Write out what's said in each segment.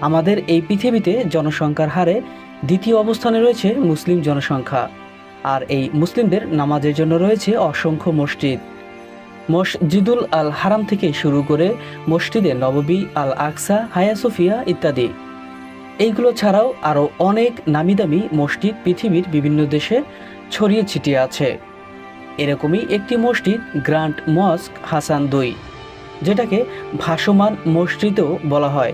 আমাদের এই পৃথিবীতে জনসংখ্যার হারে দ্বিতীয় অবস্থানে রয়েছে মুসলিম জনসংখ্যা। আর এই মুসলিমদের নামাজের জন্য রয়েছে অসংখ্য মসজিদ। মসজিদুল আল হারাম থেকে শুরু করে মসজিদে নববী, আল আকসা, হায়া সোফিয়া ইত্যাদি। এইগুলো ছাড়াও আরও অনেক নামি দামি মসজিদ পৃথিবীর বিভিন্ন দেশে ছড়িয়ে ছিটিয়ে আছে। এরকমই একটি মসজিদ গ্র্যান্ড মস্ক হাসান দুই, যেটাকে ভাসমান মসজিদও বলা হয়।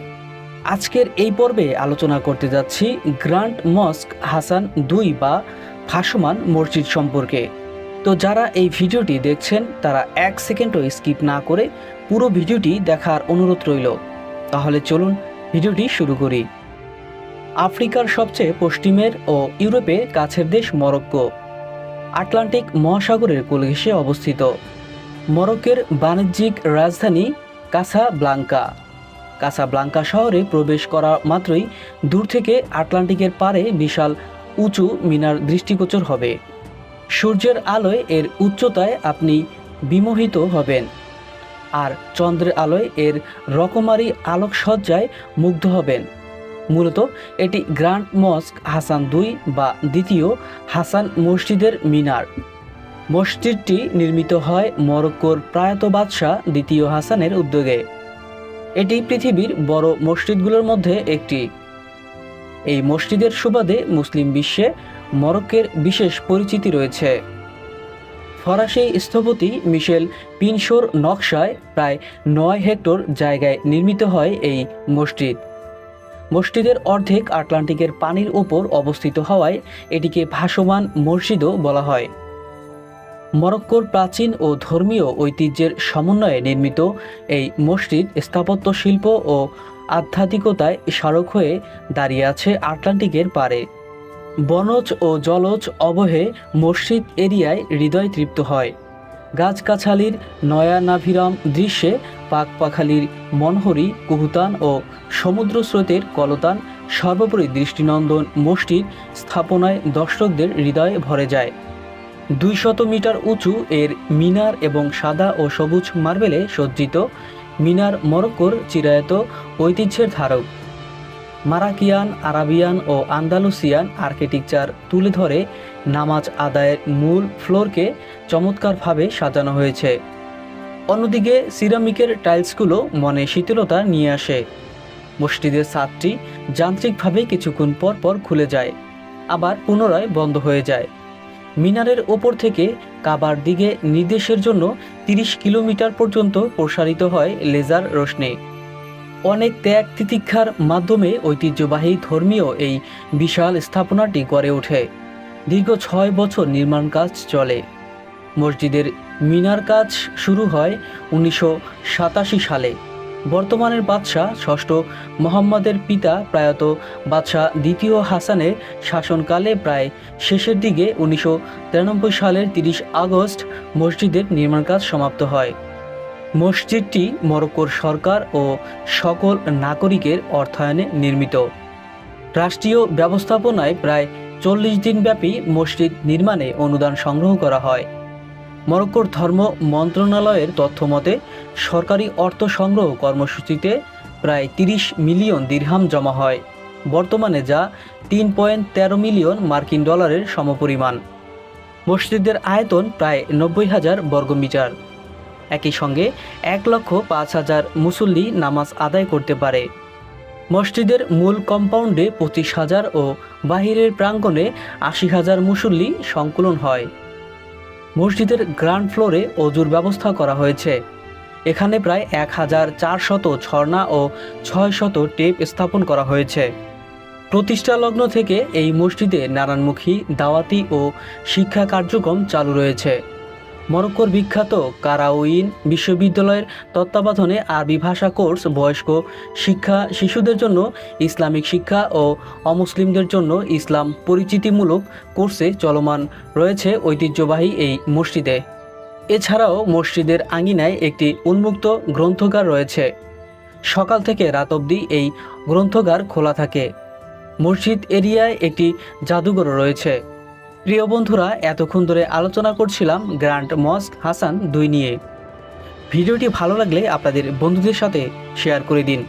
আজকের এই পর্বে আলোচনা করতে যাচ্ছি গ্র্যান্ড মস্ক, হাসান দুই বা ভাসমান মসজিদ সম্পর্কে। তো যারা এই ভিডিওটি দেখছেন, তারা এক সেকেন্ডও স্কিপ না করে পুরো ভিডিওটি দেখার অনুরোধ রইল। তাহলে চলুন ভিডিওটি শুরু করি। আফ্রিকার সবচেয়ে পশ্চিমের ও ইউরোপে কাছের দেশ মরক্কো। আটলান্টিক মহাসাগরের কোল ঘেঁষে অবস্থিত। মরক্কের বাণিজ্যিক রাজধানী কাসা ব্লাঙ্কা কাসা ব্লাঙ্কা শহরে প্রবেশ করা মাত্রই দূর থেকে আটলান্টিকের পারে বিশাল উঁচু মিনার দৃষ্টিগোচর হবে। সূর্যের আলোয় এর উচ্চতায় আপনি বিমোহিত হবেন। আর চন্দ্রের আলোয় এর রকমারি আলোকসজ্জায় মুগ্ধ হবেন। মূলত এটি গ্র্যান্ড মস্ক হাসান দুই বা দ্বিতীয় হাসান মসজিদের মিনার। মসজিদটি নির্মিত হয় মরক্কোর প্রয়াত বাদশাহ দ্বিতীয় হাসানের উদ্যোগে। এটি পৃথিবীর বড় মসজিদগুলোর মধ্যে একটি। এই মসজিদের সুবাদে মুসলিম বিশ্বে মরক্কের বিশেষ পরিচিতি রয়েছে। ফরাসি স্থপতি মিশেল পিনশোর নকশায় প্রায় নয় হেক্টর জায়গায় নির্মিত হয় এই মসজিদ। মসজিদের অর্ধেক আটলান্টিকের পানির ওপর অবস্থিত হওয়ায় এটিকে ভাসমান মসজিদও বলা হয়। মরক্কোর প্রাচীন ও ধর্মীয় ঐতিহ্যের সমন্বয়ে নির্মিত এই মসজিদ স্থাপত্য শিল্প ও আধ্যাত্মিকতায় স্মারক হয়ে দাঁড়িয়ে আছে আটলান্টিকের পারে বনজ ও জলজ অবহে মসজিদ এরিয়ায় হৃদয় তৃপ্ত হয়। গাছগাছালির নয়ানাভিরাম দৃশ্যে পাকপাখালির মনহরি কুহুতান ও সমুদ্র স্রোতের কলতান সর্বোপরি দৃষ্টিনন্দন মসজিদ স্থাপনায় দর্শকদের হৃদয়ে ভরে যায়। দুইশত মিটার উঁচু এর মিনার এবং সাদা ও সবুজ মার্বেলে সজ্জিত। মিনার মরক্কোর চিরায়ত ঐতিহ্যের ধারক। মারাকিয়ান, আরাবিয়ান ও আন্দালুসিয়ান আর্কিটেকচার তুলে ধরে নামাজ আদায়ের মূল ফ্লোরকে চমৎকারভাবে সাজানো হয়েছে। অন্যদিকে সিরামিকের টাইলসগুলো মনে শীতলতা নিয়ে আসে। মসজিদের ছাদটি যান্ত্রিকভাবে কিছুক্ষণ পর পর খুলে যায়, আবার পুনরায় বন্ধ হয়ে যায়। মিনারের ওপর থেকে কাবার দিকে নির্দেশের জন্য 30 কিলোমিটার পর্যন্ত প্রসারিত হয় লেজার রোশনি। অনেক ত্যাগ তিতিক্ষার মাধ্যমে ঐতিহ্যবাহী ধর্মীয় এই বিশাল স্থাপনাটি গড়ে ওঠে। দীর্ঘ ছয় বছর নির্মাণ কাজ চলে। মসজিদের মিনার কাজ শুরু হয় উনিশশো সাতাশি সালে। বর্তমানের বাদশাহ ষষ্ঠ মোহাম্মদের পিতা প্রয়াত বাদশাহ দ্বিতীয় হাসানের শাসনকালে প্রায় শেষের দিকে উনিশশো তিরানব্বই সালের তিরিশ আগস্ট মসজিদের নির্মাণ কাজ সমাপ্ত হয়। মসজিদটি মরক্কোর সরকার ও সকল নাগরিকের অর্থায়নে নির্মিত। রাষ্ট্রীয় ব্যবস্থাপনায় প্রায় চল্লিশ দিনব্যাপী মসজিদ নির্মাণে অনুদান সংগ্রহ করা হয়। মরক্কোর ধর্ম মন্ত্রণালয়ের তথ্যমতে, সরকারি অর্থ সংগ্রহ কর্মসূচিতে প্রায় তিরিশ মিলিয়ন দিরহাম জমা হয়। বর্তমানে যা তিন পয়েন্ট তেরো মিলিয়ন মার্কিন ডলারের সমপরিমাণ। মসজিদের আয়তন প্রায় নব্বই হাজার বর্গমিটার একই সঙ্গে এক লক্ষ পাঁচ হাজার মুসল্লি নামাজ আদায় করতে পারে। মসজিদের মূল কম্পাউন্ডে পঁচিশ হাজার ও বাহিরের প্রাঙ্গণে আশি হাজার মুসল্লি সংকুলন হয়। মসজিদের গ্রাউন্ড ফ্লোরে অজুর ব্যবস্থা করা হয়েছে। এখানে প্রায় এক হাজার চারশত ঝর্ণা ও ছয় শত টেপ স্থাপন করা হয়েছে। প্রতিষ্ঠা লগ্ন থেকে এই মসজিদে নারায়ণমুখী, দাওয়াতি ও শিক্ষা কার্যক্রম চালু রয়েছে। মরক্কোর বিখ্যাত কারাউইন বিশ্ববিদ্যালয়ের তত্ত্বাবধানে আরবি ভাষা কোর্স বয়স্ক শিক্ষা শিশুদের জন্য ইসলামিক শিক্ষা ও অমুসলিমদের জন্য ইসলাম পরিচিতিমূলক কোর্সে চলমান রয়েছে ঐতিহ্যবাহী এই মসজিদে। এছাড়াও মসজিদের আঙিনায় একটি উন্মুক্ত গ্রন্থগার রয়েছে। সকাল থেকে রাত অবধি এই গ্রন্থগার খোলা থাকে। মসজিদ এরিয়ায় একটি জাদুঘর রয়েছে। প্রিয় বন্ধুরা, এতক্ষণ ধরে আলোচনা করছিলাম গ্র্যান্ড মস্ক হাসান দুই নিয়ে। ভিডিওটি ভালো লাগলে আপনাদের বন্ধুদের সাথে শেয়ার করে দিন।